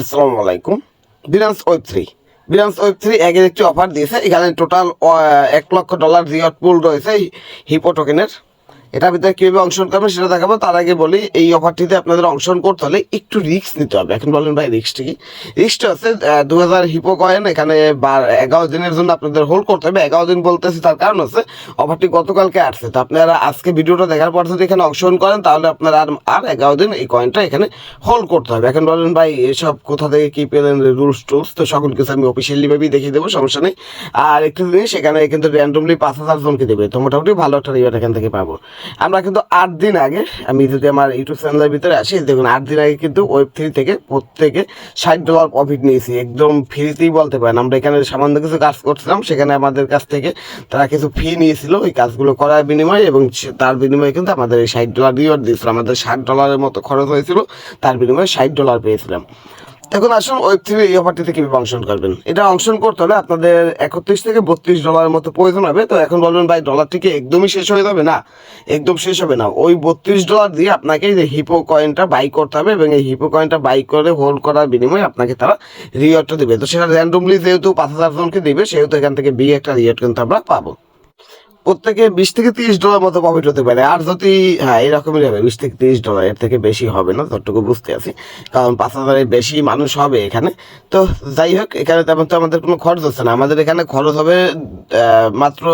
আসসালামু আলাইকুম। বিরান্স ওয়েব থ্রি বিরান্স ওয়েব থ্রি একের একটি অফার দিয়েছে। এখানে টোটাল এক লক্ষ ডলার রিওয়ার্ড পুল রয়েছে হিপো টোকেনের এটার ভিতরে কীভাবে অংশগ্রহণ করবেন সেটা দেখাবো। তার আগে বলি, এই অফারটিতে আপনাদের অংশগ্রহণ করতে হলে একটু রিস্ক নিতে হবে। এখন বলেন ভাই রিস্কটি কি? রিস্কটা হচ্ছে দু হাজার হিপো কয়েন এখানে এগারো দিনের জন্য আপনাদের হোল্ড করতে হবে। এগারো দিন বলতেছি, তার কারণ হচ্ছে অফারটি গতকালকে আসছে। তো আপনারা আজকে ভিডিওটা দেখার পর যদি এখানে অংশগ্রহণ করেন, তাহলে আপনারা আর আর এগারো দিন এই কয়েনটা এখানে হোল্ড করতে হবে। এখন বলেন ভাই, এসব কোথা থেকে কি পেলেন রুলস টুলস তো সকল কিছু আমি অফিসিয়ালি ভাবেই দেখিয়ে দেবো, সমস্যা নেই। আর একটু জিনিস, এখানে কিন্তু র্যান্ডমলি পাঁচ হাজার জনকে দেবে। তো মোটামুটি ভালো একটা রিওয়ার্ড এখান থেকে পাবো। আমরা কিন্তু আট দিন আগে, আমি যদি আমার ইউটিউব চ্যানেলের ভিতরে আসি, দেখুন আট দিন আগে কিন্তু ওয়েব থ্রি থেকে প্রত্যেকে ষাট ডলার প্রফিট নিয়েছি। একদম ফ্রিতেই বলতে পারেন। আমরা এখানে সামান্য কিছু কাজ করছিলাম, সেখানে আমাদের কাছ থেকে তারা কিছু ফি নিয়েছিল। ওই কাজগুলো করার বিনিময়ে এবং তার বিনিময়ে কিন্তু আমাদের এই ষাট ডলার রিওয়ার্ড দিয়েছিল। আমাদের ষাট ডলারের মতো খরচ হয়েছিল, তার বিনিময়ে ষাট ডলার পেয়েছিলাম। এখন আসুন ওয়েব থ্রি এই অফারটিতে কীভাবে অংশগ্রহণ করবেন? এটা অংশগ্রহণ করতে হলে আপনাদের একত্রিশ থেকে বত্রিশ ডলারের মতো প্রয়োজন হবে। তো এখন বলবেন, ভাই ডলারটি কি একদমই শেষ হয়ে যাবে? না, একদম শেষ হবে না। ওই বত্রিশ ডলার দিয়ে আপনাকে যে হিপো কয়েনটা বাই করতে হবে এবং এই হিপো কয়েনটা বাই করে হোল্ড করার বিনিময়ে আপনাকে তারা রিওয়ার্ডটা দেবে। তো সেটা র্যান্ডমলি যেহেতু পাঁচ হাজার জনকে দিবে, সেহেতু এখান থেকে বিগ একটা রিওয়ার্ড কিন্তু আমরা পাবো। প্রত্যেকে বিশ থেকে তিরিশ ডলার মতো প্রফিট হতে পারে। আর যদি হ্যাঁ এরকমই হবে, বিশ থেকে তিরিশ ডলার, এর থেকে বেশি হবে না যতটুকু বুঝতে আছি। কারণ পাঁচ হাজারের বেশি মানুষ হবে এখানে। তো যাই হোক, এখানে তেমন তো আমাদের কোনো খরচ হচ্ছে না। আমাদের এখানে খরচ হবে মাত্র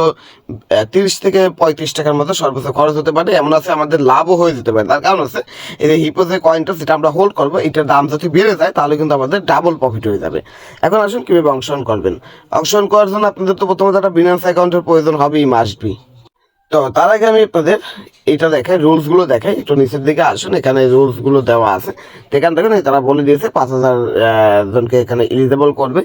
তিরিশ থেকে পঁয়ত্রিশ টাকার মতো সর্বোচ্চ খরচ হতে পারে। এমন আছে, আমাদের লাভও হয়ে যেতে পারে। তার কারণ হচ্ছে, এই যে হিপো যে কয়েনটা যেটা আমরা হোল্ড করব। এটার দাম যদি বেড়ে যায়, তাহলে কিন্তু আমাদের ডাবল প্রফিট হয়ে যাবে। এখন আসুন কীভাবে অংশগ্রহণ করবেন। অংশগ্রহণ করার জন্য আপনাদের তো প্রথমত একটা বিনান্স অ্যাকাউন্টের প্রয়োজন হবেই মাস্ট বি তো তার আগে আমি আপনাদের এটা দেখাই রুলসগুলো দেখাই। একটু নিচের দিকে আসুন, এখানে রুলসগুলো দেওয়া আছে। এখান থেকে তারা বলে দিয়েছে, পাঁচ হাজার জনকে এখানে এলিজেবল করবে।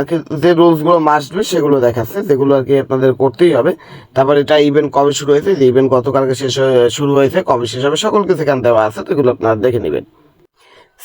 আর কি যে রুলসগুলো মাস্ট বি সেগুলো দেখাচ্ছে, যেগুলো আর কি আপনাদের করতেই হবে। তারপর এটা ইভেন্ট কবে শুরু হয়েছে, যে ইভেন্ট গতকালকে শেষ শুরু হয়েছে, কবে শেষ হবে, সকল কিছু এখানে দেওয়া আছে, তো এগুলো আপনারা দেখে নেবেন।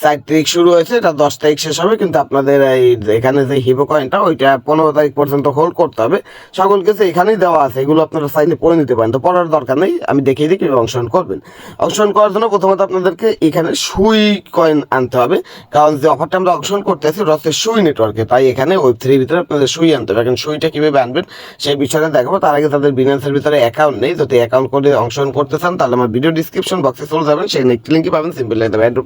সাত তারিখ শুরু হয়েছে, এটা দশ তারিখ শেষ হবে, কিন্তু আপনাদের এই এখানে যে হিপো কয়েনটা ওইটা পনেরো তারিখ পর্যন্ত হোল্ড করতে হবে। সকল কিছু এখানেই দেওয়া আছে, এগুলো আপনারা চাইলে পড়ে নিতে পারেন। তো পড়ার দরকার নেই, আমি দেখিয়ে দিই কীভাবে অংশগ্রহণ করবেন। অংশগ্রহণ করার জন্য প্রথমত আপনাদেরকে এখানে সুই কয়েন আনতে হবে। কারণ যে অফারটা আমরা অংশগ্রহণ করতেছি ওটা হচ্ছে সুই নেটওয়ার্কে তাই এখানে ওয়েব থ্রির ভিতরে আপনাদের সুই আনতে হবে। এখন সুইটা কীভাবে আনবেন, সেই বিষয়টা দেখাবো। তার আগে তাদের বিনান্সের ভিতরে অ্যাকাউন্ট নেই। যদি অ্যাকাউন্ট করে অংশগ্রহণ করতে চান, তাহলে আমার ভিডিও ডিসক্রিপশন বক্সে চলে যাবেন। সেই একটি লিঙ্কই পাবেন সিম্পল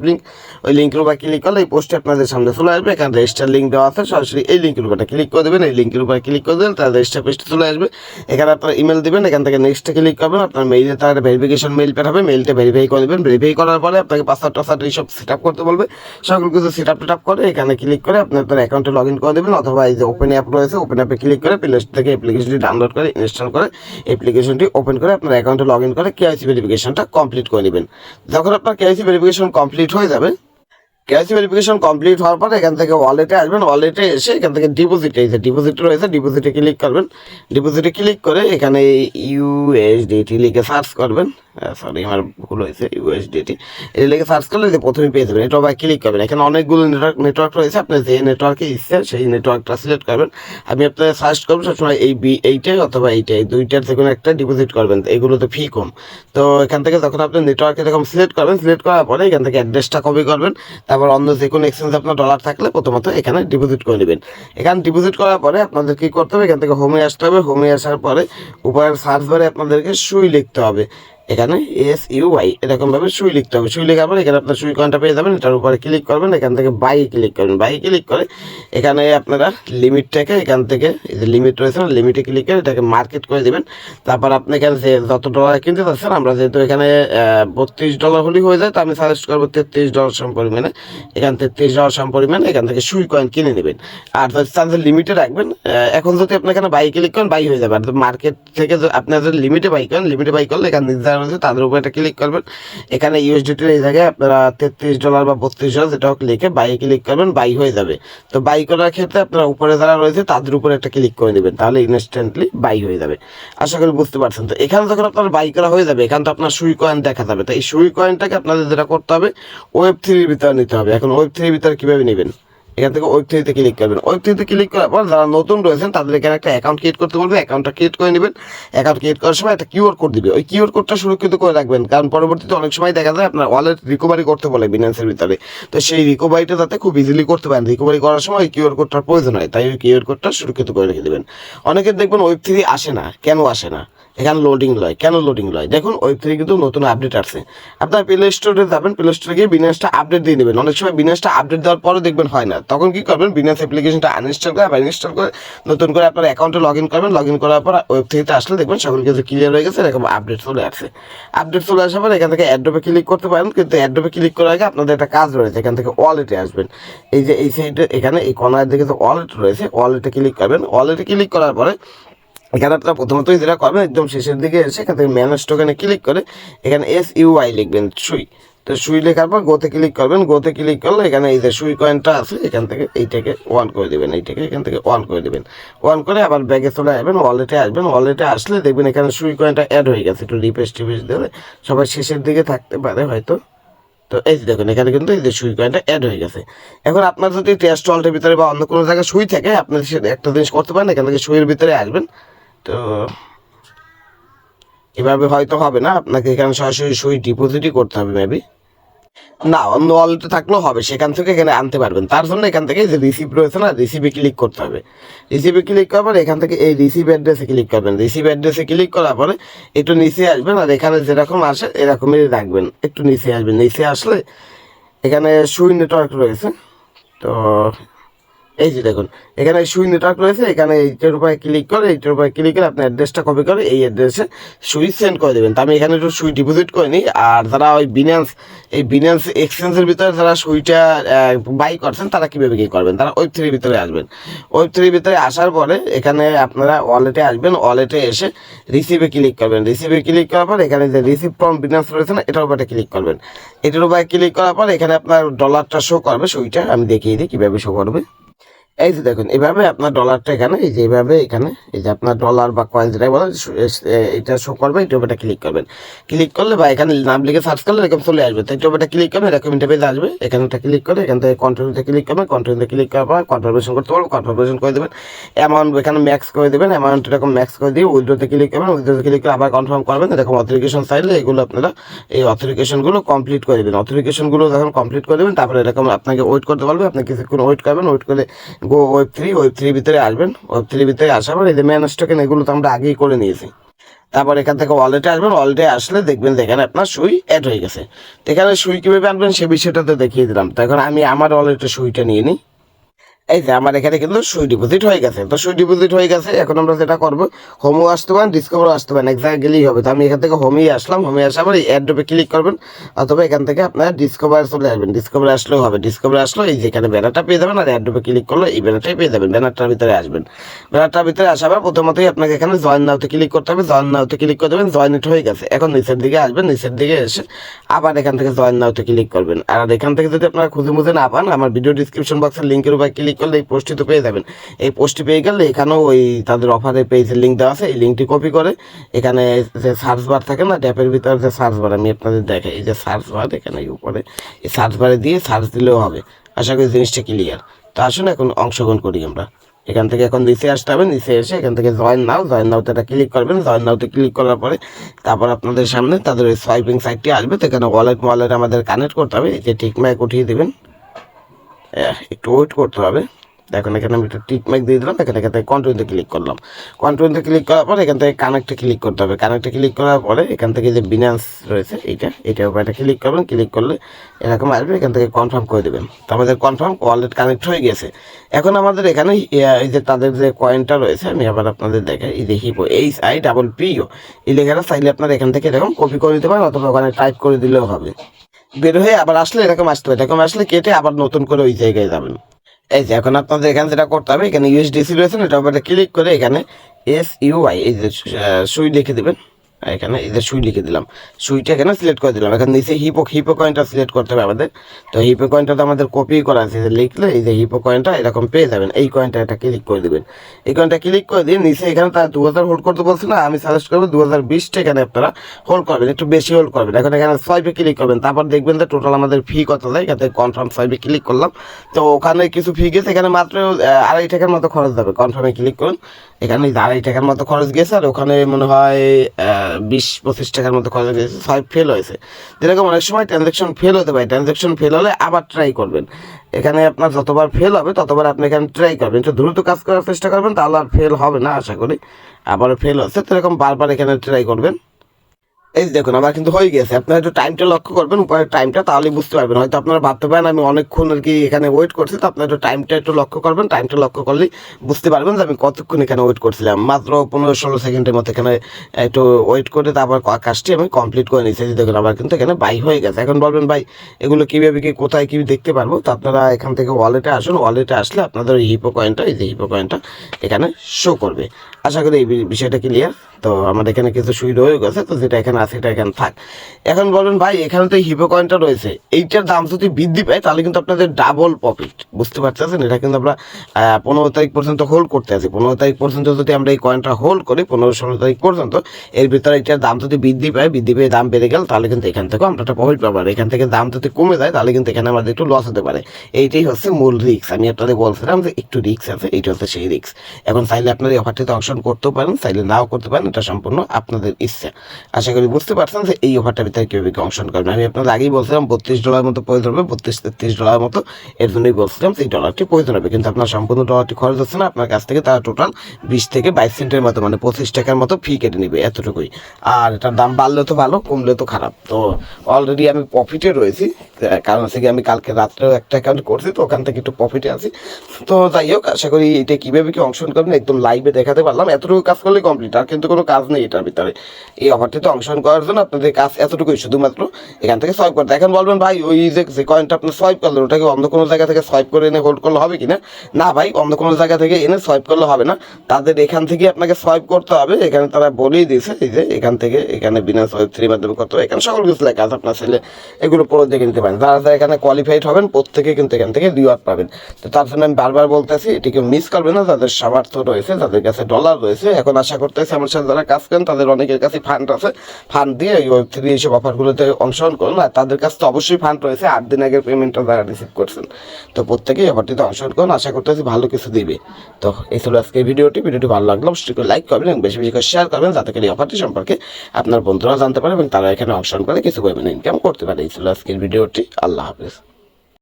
লিঙ্ক ওই লিঙ্কের উপর ক্লিক করলে এই পোস্টে আপনাদের সামনে চলে আসবে। এখানে রেজিস্টার লিঙ্ক দেওয়া আছে, সরাসরি এই লিঙ্কের উপরে ক্লিক করে দেবেন। এই লিঙ্কের উপরে ক্লিক করে দেবেন তার রেজিস্টার পেজটা চলে আসবে। এখানে আপনার ইমেল দিবেন, এখান থেকে নেক্সটে ক্লিক করবেন। আপনার মেইলে তার ভেরিফিকেশন মেইল পাঠাবে। মেইলটা ভেরিফাই করে দেবেন ভেরিফাই করার পরে আপনাকে পাসওয়ার্ড টাসওয়ার্ড এইসব সেট আপ করতে বলবে। সকল কিছু সেট আপ টেট আপ করে এখানে ক্লিক করে আপনি আপনার অ্যাকাউন্টে লগ ইন করে দেবেন অথবা এই যে ওপেন অ্যাপ রয়েছে ওপেন অ্যাপে ক্লিক করে প্লে স্টোর থেকে অ্যাপ্লিকেশনটি ডাউনলোড করে ইনস্টল করে অ্যাপ্লিকেশনটি ওপেন করে আপনার অ্যাকাউন্টে লগ ইন করে কেআইসি ভেরিফিকেশনটা কমপ্লিট করে নেবেন। যখন আপনার কেআইসি ভেরিফিকেশন কমপ্লিট হয়ে যাবে কেওয়াইসি ভেরিফিকেশন কমপ্লিট হওয়ার পরে এখান থেকে ওয়ালেটে আসবেন, ওয়ালেটে এসে এখান থেকে ডিপোজিট এসে ডিপোজিট রয়েছে ডিপোজিটে ক্লিক করবেন। ডিপোজিটে ক্লিক করে এখানে ইউএসডিটি লিখে সার্চ করবেন। সরি আমার ভুল হয়েছে ইউএসডিটি এটা লিখে সার্চ করলে যে প্রথমে পেয়ে যাবেন, এটা আবার ক্লিক করবেন। এখানে অনেকগুলো নেটওয়ার্ক নেটওয়ার্ক রয়েছে, আপনি যে নেটওয়ার্কে ইচ্ছে সেই নেটওয়ার্কটা সিলেক্ট করবেন। আমি আপনাদের সার্চ করবেন সবসময় এই বি এইটাই অথবা এইটাই, এই দুইটার যে কোনো একটা ডিপোজিট করবেন তো এগুলোতে ফি কম। তো এখান থেকে যখন আপনি নেটওয়ার্কে এরকম সিলেক্ট করবেন সিলেক্ট করার পরে এখান থেকে অ্যাড্রেসটা কপি করবেন, তারপর অন্য যে কোনো এক্সচেঞ্জ আপনার ডলার থাকলে প্রথমত এখানে ডিপোজিট করে নেবেন। এখানে ডিপোজিট করার পরে আপনাদের কী করতে হবে, এখান থেকে হোমে আসতে হবে। হোমে আসার পরে উপরের সার্চ বারে আপনাদেরকে সুই লিখতে হবে। এখানে এস ইউ ওয়াই এরকমভাবে সুই লিখতে হবে। সুই লেখার পরে এখানে আপনার সুই কয়েনটা পেয়ে যাবেন, এটার উপরে ক্লিক করবেন, এখান থেকে বাই ক্লিক করবেন। বাই ক্লিক করে এখানে আপনারা লিমিটটাকে এখান থেকে, এই যে লিমিট রয়েছে না লিমিটে ক্লিক করে এটাকে মার্কেট করে দেবেন। তারপর আপনি এখানে যে যত ডলার কিনতে চাচ্ছেন, আমরা যেহেতু এখানে বত্রিশ ডলার হলেই হয়ে যায়, তো আমি সাজেস্ট করব তেত্রিশ ডলার সম পরিমাণে এখান তেত্রিশ ডলার সম পরিমাণে এখান থেকে সুই কয়েন কিনে নেবেন। আর যদি চান যে লিমিটে রাখবেন এখন যদি আপনি এখানে বাই ক্লিক করেন বাই হয়ে যাবে। আর মার্কেট থেকে আপনি যদি লিমিটে বাই করেন লিমিটে বাই করলে এখানে নির্ধারণ রয়েছে তাদের উপরে একটা ক্লিক করবেন। এখানে ইউএসডিটির এই জায়গায় আপনারা তেত্রিশ ডলার বা বত্রিশ ডলার যেটা হোক লিখে বাই ক্লিক করবেন বাই হয়ে যাবে। তো বাই করার ক্ষেত্রে আপনারা উপরে যারা রয়েছে, তাদের উপরে একটা ক্লিক করে নেবেন, তাহলে ইনস্ট্যান্টলি বাই হয়ে যাবে। আশা করি বুঝতে পারছেন তো। এখানে যখন আপনার বাই করা হয়ে যাবে, এখানে তো আপনার সুই কয়েন দেখা যাবে। তো এই সুই কয়েনটাকে আপনাদের যেটা করতে হবে ওয়েব থ্রির ভিতরে নিতে হবে। এখন ওয়েব থ্রির ভিতরে কীভাবে নেবেন? এখান থেকে ওয়েব থ্রিতে ক্লিক করবেন। ওয়েব থ্রিতে ক্লিক করার পর যারা নতুন রয়েছেন, তাদের এখানে একটা অ্যাকাউন্ট ক্রিয়েট করতে বলবে। অ্যাকাউন্টটা ক্রিয়েট করে নেবেন। অ্যাকাউন্ট ক্রিয়েট করার সময় একটা কিউআর কোড দিবে। ওই কিউআর কোডটা সুরক্ষিত করে রাখবেন। কারণ পরবর্তীতে অনেক সময় দেখা যায় আপনার ওয়ালেট রিকভারি করতে বলে বিনান্সের ভিতরে। তো সেই রিকভারিটা যাতে খুব ইজিলি করতে পারেন। রিকভারি করার সময় ওই কিউআর কোডটার প্রয়োজন হয়। তাই ওই কিউআর কোডটা সুরক্ষিত করে রেখে দেবেন। অনেকের দেখবেন ওয়েব থ্রি আসে না। কেন আসে না? এখানে লোডিং লয়। কেন লোডিং লয়? দেখুন ওয়েব থ্রি কিন্তু নতুন আপডেট আসছে। আপনার প্লে স্টোরে যাবেন প্লে স্টোরে গিয়ে বিনাসটা আপডেট দিয়ে নেবেন। অনেক সময় বিনাসটা আপডেট দেওয়ার পরে দেখবেন হয় না। তখন কি করবেন? বিনাস অ্যাপ্লিকেশনটা আনইনস্টল করে, আবার ইনস্টল করে নতুন করে আপনার অ্যাকাউন্টে লগ ইন করবেন। লগ ইন করার পর ওয়েব থ্রিতে আসলে দেখবেন সকল কিছু ক্লিয়ার হয়ে গেছে, এরকম আপডেট চলে আসছে। আপডেট চলে আসার পর এখান থেকে অ্যাড্রপে ক্লিক করতে পারেন। কিন্তু অ্যাড্রপে ক্লিক করার আগে আপনাদের একটা কাজ রয়েছে। এখান থেকে ওয়ালেটে আসবেন। এই যে এই সাইডে এখানে এই কর্নার দিকে যে ওয়ালেট রয়েছে ওয়ালেটে ক্লিক করবেন। ওয়ালেটে ক্লিক করার পরে এখানে আপনারা প্রথমতই যেটা করবেন, একদম শেষের দিকে এসে এখান থেকে ম্যানেজ টোকেনে ক্লিক করে এখানে এস ইউআই লিখবেন সুই তো সুই লেখার পর গোতে ক্লিক করবেন গোতে ক্লিক করলে এখানে এই যে সুই কয়েনটা আছে, এখান থেকে এইটাকে ওয়ান করে দেবেন, এইটাকে এখান থেকে ওয়ান করে দেবেন। ওয়ান করে আবার ব্যাগে চলে যাবেন ওয়ালেটে আসবেন ওয়ালেটে আসলে দেখবেন এখানে সুই কয়েনটা অ্যাড হয়ে গেছে, একটু রিপেস টিপেস দিলে সবাই শেষের দিকে থাকতে পারে হয়তো। তো এই যে দেখুন, এখানে কিন্তু এই যে সুই কয়েনটা অ্যাড হয়ে গেছে। এখন আপনার যদি টেস্ট ওয়ালেটের ভিতরে বা অন্য কোনো জায়গায় সুই থাকে, আপনি একটা জিনিস করতে পারেন, এখান থেকে সুইয়ের ভিতরে আসবেন। তো এভাবে হয়তো হবে না। আপনাকে এখানে সরাসরি সুই ডিপোজিটই করতে হবে মেবি না, অন্য ওয়ালেটে থাকলেও হবে, সেখান থেকে এখানে আনতে পারবেন। তার জন্য এখান থেকে যে রিসিভ রয়েছে না রিসিভে ক্লিক করতে হবে। রিসিভে ক্লিক করার পর এখান থেকে এই রিসিভ অ্যাড্রেসে ক্লিক করবেন। রিসিভ অ্যাড্রেসে ক্লিক করার পরে একটু নিচে আসবেন আর এখানে যেরকম আসে এরকমই রাখবেন। একটু নিচে আসবেন। নিচে আসলে এখানে সুই নেটওয়ার্ক রয়েছে। তো এই যে দেখুন, এখানে সুই নেটওয়ার্ক রয়েছে, এখানে এইটার উপরে ক্লিক করে এইটার উপরে ক্লিক করে আপনার অ্যাড্রেসটা কপি করে এই অ্যাড্রেসে সুই সেন্ড করে দেবেন। তো আমি এখানে একটু সুই ডিপোজিট করে নিই, আর যারা ওই বিনান্স এই বিনান্স এক্সচেঞ্জের ভিতরে যারা সুইটা বাই করছেন, তারা কীভাবে কী করবেন? তারা ওয়েব থ্রির ভিতরে আসবেন। ওয়েব থ্রির ভিতরে আসার পরে এখানে আপনারা ওয়ালেটে আসবেন ওয়ালেটে এসে রিসিভে ক্লিক করবেন। রিসিভে ক্লিক করার পর এখানে যে রিসিভ ফ্রম বিনান্স রয়েছে না, এটার উপরে ক্লিক করবেন। এটার উপরে ক্লিক করার পর এখানে আপনার ডলারটা শো করবে সুইটা আমি দেখিয়ে দিই কীভাবে শো করবে। এই যে দেখুন, এভাবে আপনার ডলারটা এখানে, এই যে এইভাবে এখানে, এই যে আপনার ডলার বা কয়েন যেটা বলে সু- এস- এ- এটা শো করবে এই টোপেটা ক্লিক করবেন। ক্লিক করলে বা এখানে নাম লিখে সার্চ করলে এরকম চলে আসবে। তো টোপেটা ক্লিক করবেন, এরকম ইন্টারফেস আসবে। এখানে একটা ক্লিক করে, এখান থেকে কন্টিনিউতে ক্লিক করবেন কন্টিনিউতে ক্লিক করার পর কনফার্মেশন করতে পারব কনফার্মেশন করে দেবেন। অ্যামাউন্ট এখানে ম্যাক্স করে দেবেন অ্যামাউন্ট এরকম ম্যাক্স করে দিয়ে উইড্রোতে ক্লিক করবেন উইড্রোতে ক্লিক করে আবার কনফার্ম করবেন। এরকম অথেরিকেশন চাইলে এগুলো আপনারা, এই অথেরিকেশনগুলো কমপ্লিট করে দেবেন। অথেরিকেশনগুলো যখন কমপ্লিট করে দেবেন, তারপরে এরকম আপনাকে ওয়েট করতে পারবে আপনি কিছুক্ষণ ওয়েট করবেন ওয়েট করে গো ওয়েব থ্রি ওয়েব থ্রির ভিতরে আসবেন। ওয়েব থ্রির ভিতরে আসার পর এই যে ম্যানেজ টোকেন এগুলো তো আমরা আগেই করে নিয়েছি। তারপর এখান থেকে ওয়ালেটে আসবেন। ওয়ালেটে আসলে দেখবেন যেখানে আপনার সুই অ্যাড হয়ে গেছে। এখানে সুই কীভাবে আনবেন, সে বিষয়টা তো দেখিয়ে দিলাম। তো এখন আমি আমার ওয়ালেটে সুইটা নিয়ে নিই। এই যে আমার এখানে কিন্তু সুই ডিপোজিট হয়ে গেছে। তো সুই ডিপোজিট হয়ে গেছে, এখন আমরা যেটা করব হোমও আসতে পারেন ডিসকভারও আসতে পারেন এক জায়গায় গেলেই হবে। তো আমি এখান থেকে হোমেই আসলাম হোমে আসার পর এই অ্যাড্রপে ক্লিক করবেন, অথবা এখান থেকে আপনারা ডিসকভার চলে আসবেন। ডিসকভার আসলেও হবে। ডিসকভার আসলেও এই যে এখানে ব্যানারটা পেয়ে যাবেন আর অ্যাড্রপে ক্লিক করলে এই ব্যানারটাই পেয়ে যাবেন। ব্যানারটার ভিতরে আসবেন। ব্যানারটার ভিতরে আসার পর প্রথমতই আপনাকে এখানে জয়েন নাওতে ক্লিক করতে হবে। জয়েন নাওতে ক্লিক করে দেবেন জয়েন ইট হয়ে গেছে। এখন নিচের দিকে আসবেন, নিচের দিকে এসে আবার এখান থেকে জয়েন নাওতে ক্লিক করবেন। আর এখান থেকে যদি আপনারা খুঁজে মুজে না পান, আমার ভিডিও ডিসক্রিপশন বক্সের লিঙ্কের উপর ক্লিক করলে এই পোস্টটি পেয়ে যাবেন। এই পোস্টটি পেয়ে গেলে এখানেও ওই তাদের অফারের পেজের লিঙ্ক দেওয়া আছে, এই লিঙ্কটি কপি করে এখানে যে সার্চ বার থাকে না ট্যাপের ভিতরে যে সার্চ বার আমি আপনাদের দেখাই, এই যে সার্চ বার এখানে উপরে, এই সার্চ বারে দিয়ে সার্চ দিলেও হবে। আশা করি জিনিসটা ক্লিয়ার তো আসুন এখন অংশগ্রহণ করি আমরা। এখান থেকে এখন নিচে আসতে হবে, নিচে এসে এখান থেকে জয়েন নাও জয়েন নাওতে একটা ক্লিক করবেন জয়েন নাওতে ক্লিক করার পরে তারপর আপনাদের সামনে তাদের ওই সোয়াইপিং সাইটটি আসবে, তো এখানে ওয়ালেট ওয়ালেট আমাদের কানেক্ট করতে হবে, এই যে টিক ম্যাক উঠিয়ে দেবেন। একটু ওয়েট করতে হবে। দেখুন, এখানে আমি একটা টিক ম্যাক দিয়ে দিলাম, এখানে এখান থেকে কন্টিনিউতে ক্লিক করলাম। কন্টিনিউতে ক্লিক করার পরে এখান থেকে কানেক্টে ক্লিক করতে হবে। কানেক্টে ক্লিক করার পরে এখান থেকে যে বিনান্স রয়েছে, এইটা, এইটার উপর একটা ক্লিক করবেন। ক্লিক করলে এরকম আসবে, এখান থেকে কনফার্ম করে দেবেন। তো আমাদের কনফার্ম ওয়ালেট কানেক্ট হয়ে গেছে। এখন আমাদের এখানে এই যে তাদের যে কয়েনটা রয়েছে, আমি আবার আপনাদের দেখাই। এই দেখি এইচ আই ডাবল পিও এই লেখাটা চাইলে আপনারা এখান থেকে এরকম কপি করে দিতে পারেন, অথবা ওখানে টাইপ করে দিলেও হবে। বের হয়ে আবার আসলে এরকম আসতে হবে। এরকম আসলে কেটে আবার নতুন করে ওই জায়গায় যাবেন। এই যে এখন আপনাদের এখানে যেটা করতে হবে, এখানে ইউএসডিসি রয়েছে এটা ক্লিক করে এখানে এস ইউআই এই যে সুই দেখে দেবেন। এখানে এদের সুই লিখে দিলাম। সুইটা এখানে সিলেক্ট করে দিলাম? এখানে নিচে হিপো হিপো কয়েনটা সিলেক্ট করতে হবে আমাদের। তো হিপো কয়েনটা তো আমাদের কপি করা আছে। লিখলে এই যে হিপো কয়েনটা এরকম পেয়ে যাবেন। এই কয়েনটা এটা ক্লিক করে দিবেন। এই কয়েনটা ক্লিক করে দিয়ে নিচে এখানে তার দু হাজার হোল্ড করতে বলছে না, আমি সাজেস্ট করব দু হাজার বিশটা এখানে আপনারা হোল্ড করবেন, একটু বেশি হোল্ড করবেন। এখন এখানে সোয়াইপে ক্লিক করবেন। তারপর দেখবেন যে টোটাল আমাদের ফি কত যায় এখানে কনফার্ম সোয়াইপে ক্লিক করলাম। তো ওখানে কিছু ফি গেছে, এখানে মাত্র আড়াই টাকার মতো খরচ যাবে। কনফার্মে ক্লিক করুন। এখানে আড়াই টাকার মতো খরচ গেছে, আর ওখানে মনে হয় বিশ, পঁচিশ টাকার মতো খরচ গেছে সোয়াইপ ফেল হয়েছে। যেরকম অনেক সময় ট্রানজ্যাকশন ফেল হতে পারে। ট্রানজ্যাকশন ফেল হলে আবার ট্রাই করবেন। এখানে আপনার যতবার ফেল হবে, ততবার আপনি এখানে ট্রাই করবেন। তো দ্রুত কাজ করার চেষ্টা করবেন, তাহলে আর ফেল হবে না, আশা করি। আবার ফেল হচ্ছে। তো এরকম বারবার এখানে ট্রাই করবেন। এই দেখুন, আমার কিন্তু হয়ে গেছে। আপনারা একটু টাইমটা লক্ষ্য করবেন, উপরের টাইমটা তাহলে বুঝতে পারবেন। হয়তো আপনারা ভাবতে পারেন, আমি অনেকক্ষণ আর কি এখানে ওয়েট করছি, তো আপনারা একটু টাইমটা একটু লক্ষ্য করবেন। টাইমটা লক্ষ্য করলেই বুঝতে পারবেন যে আমি কতক্ষণ এখানে ওয়েট করছিলাম। মাত্র পনেরো ষোলো সেকেন্ডের মতো এখানে একটু ওয়েট করে তারপর কাজটি আমি কমপ্লিট করে নিয়েছি। দেখুন, আমার কিন্তু এখানে বাই হয়ে গেছে। এখন বলবেন, ভাই, এগুলো কীভাবে কি, কোথায় কী দেখতে পারব? তো আপনারা এখান থেকে ওয়ালেটে আসুন। ওয়ালেটে আসলে আপনাদের এই হিপো কয়েনটা এই যে হিপো কয়েনটা এখানে শো করবে। আশা করি এই বিষয়টা ক্লিয়ার তো আমাদের এখানে কিছু সুই রয়ে গেছে, তো যেটা এখানে এটা এখানে থাক এখন বলবেন ভাই, এখানে তো হিপো কয়েনটা রয়েছে। এইটার দাম যদি বৃদ্ধি পায়, তাহলে কিন্তু আপনাদের ডাবল প্রফিট বুঝতে পারতেছেন? এটা কিন্তু আমরা পনেরো তারিখ পর্যন্ত হোল্ড করতে আছি। পনেরো তারিখ পর্যন্ত যদি আমরা এই কয়েনটা হোল্ড করি, পনেরো ষোলো তারিখ পর্যন্ত, এর ভিতরে এটার দাম যদি বৃদ্ধি পায়, বৃদ্ধি পেয়ে দাম বেড়ে গেল, তাহলে কিন্তু এখান থেকেও আমরা একটা প্রফিট পাবো। আর এখান থেকে দাম যদি কমে যায়, তাহলে কিন্তু এখানে আমাদের একটু লস হতে পারে। এইটাই হচ্ছে মূল রিক্স আমি আপনাদের বলছিলাম যে একটু রিস্ক আছে, এইটা হচ্ছে সেই রিস্ক এখন চাইলে আপনারা এই অফারটিতে অংশগ্রহণ করতেও পারেন, চাইলে নাও করতে পারেন, এটা সম্পূর্ণ আপনাদের ইচ্ছা। আশা করি বুঝতে পারছেন যে এই অফারটার ভিতরে কীভাবে কি অংশগ্রহণ করবেন আমি আপনাদের আগেই বলছিলাম, বত্রিশ ডলার মতো প্রয়োজন হবে, বত্রিশ তেত্রিশ ডলার মতো, এর জন্যই বলছিলাম এই ডলারটি প্রয়োজন হবে। কিন্তু আপনার সম্পূর্ণ ডলারটি খরচ হচ্ছে না, আপনার কাছ থেকে তারা টোটাল বিশ থেকে বাইশ সেন্টের মতো মানে পঁচিশ টাকার মতো ফি কেটে নেবে এতটুকুই। আর এটার দাম বাড়লে তো ভালো কমলে তো খারাপ। তো অলরেডি আমি প্রফিটে রয়েছি কারণ হচ্ছে কি আমি কালকে রাত্রেও একটা অ্যাকাউন্ট করছি, তো ওখান থেকে একটু প্রফিটে আছি। তো যাই হোক, আশা করি এটা কীভাবে কি অংশগ্রহণ করবেন একদম লাইভে দেখাতে পারলাম। এতটুকু কাজ করলে কমপ্লিট আর কিন্তু কোনো কাজ নেই এটার ভিতরে। এই অফারটিতে অংশগ্রহণ করার জন্য আপনাদের কাজ এতটুকুই শুধুমাত্র এখান থেকে সোয়াইপ করতে। এখন বলবেন, ভাই, ওই যে কয়েনটা আপনি সোয়াইপ করলেন, ওটাকে অন্য কোনো জায়গা থেকে সোয়াইপ করে এনে হোল্ড করলে হবে কিনা? না, ভাই, অন্য কোনো জায়গা থেকে এনে সোয়াইপ করলে হবে না। তাদের এখান থেকে আপনাকে সোয়াইপ করতে হবে। এখানে তারা বলেই দিয়েছে, এই যে, এখান থেকে, এখানে বিনা সোয়াইপ থ্রি মাধ্যমে করতে হবে এখানে সকল কিছু লেখা আছে আপনার ছেলে। এগুলো পরে দেখে নিতে পারেন। যারা যারা এখানে কোয়ালিফাইড হবেন, প্রত্যেকে কিন্তু এখান থেকে রিওয়ার্ড পাবেন। তো তার জন্য আমি বারবার বলতেছি এটিকে মিস করবেন না। যাদের সামর্থ্য রয়েছে, যাদের কাছে ডলার রয়েছে, এখন আশা করতেছি আমার সাথে যারা কাজ করেন, তাদের অনেকের কাছে ফান্ড আছে। ফান্ড দিয়ে ওই ওয়েব থ্রি এইসব অফারগুলোতে অংশগ্রহণ করুন। আর তাদের কাছ তো অবশ্যই ফান্ড রয়েছে। আট দিন আগের পেমেন্টটা তারা রিসিভ করছেন। তো প্রত্যেকেই অফারটিতে অংশগ্রহণ করুন। আশা করতেছি ভালো কিছু দিবে। তো এই ছিল আজকে ভিডিওটি। ভিডিওটি ভালো লাগল অবশ্যই লাইক করবেন এবং বেশি বেশি করে শেয়ার করবেন, যাতে করে এই অফারটি সম্পর্কে আপনার বন্ধুরা জানতে পারে এবং তারা এখানে অংশগ্রহণ করে কিছু পরিমাণে ইনকাম করতে পারে। এই ছিল আজকের ভিডিওটি। আল্লাহ হাফিজ।